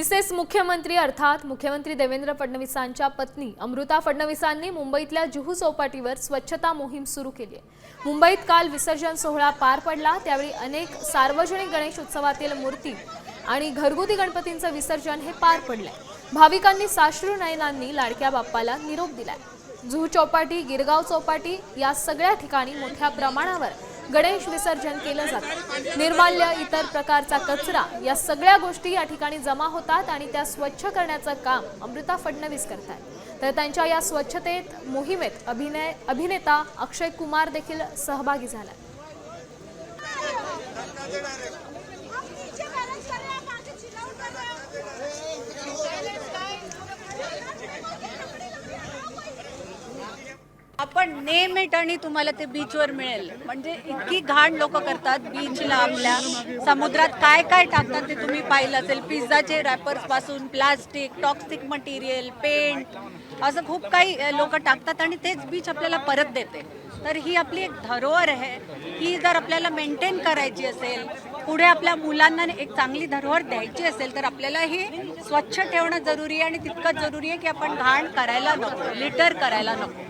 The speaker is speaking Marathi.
मिसेस मुख्यमंत्री अर्थात मुख्यमंत्री देवेंद्र फडणवीसांच्या पत्नी अमृता फडणवीसांनी मुंबईतल्या जुहू चौपाटीवर स्वच्छता मोहीम सुरू केली आहे. मुंबईत काल विसर्जन सोहळा पार पडला. त्यावेळी अनेक सार्वजनिक गणेश उत्सवातील मूर्ती आणि घरगुती गणपतींचं विसर्जन हे पार पडलंय. भाविकांनी साश्रू नयनांनी लाडक्या बाप्पाला निरोप दिलाय. जुहू चौपाटी गिरगाव चौपाटी या सगळ्या ठिकाणी मोठ्या प्रमाणावर गणेश विसर्जन केलं जातं. निर्माल्य इतर प्रकारचा कचरा या सगळ्या गोष्टी या ठिकाणी जमा होतात आणि त्या स्वच्छ करण्याचं काम अमृता फडणवीस करतात तर त्यांच्या या स्वच्छतेत मोहिमेत अभिनय अभिनेता अक्षय कुमार देखील सहभागी झाला. आपण नेम इट आणि तुम्हाला ते बीचवर मिळेल. म्हणजे इतकी घाण लोक करतात बीचला आपल्या. समुद्रात काय काय टाकतात ते तुम्ही पाहिलं असेल. पिझ्झाचे रॅपर्सपासून प्लास्टिक टॉक्सिक मटेरियल पेंट असं खूप काही लोक टाकतात आणि तेच बीच आपल्याला परत देते. तर ही आपली एक धरोहर आहे. ही जर आपल्याला मेंटेन करायची असेल पुढे आपल्या मुलांना एक चांगली धरोहर द्यायची असेल तर आपल्याला ही स्वच्छ ठेवणं जरुरी आहे आणि तितकंच जरुरी आहे की आपण घाण करायला नको लिटर करायला नको.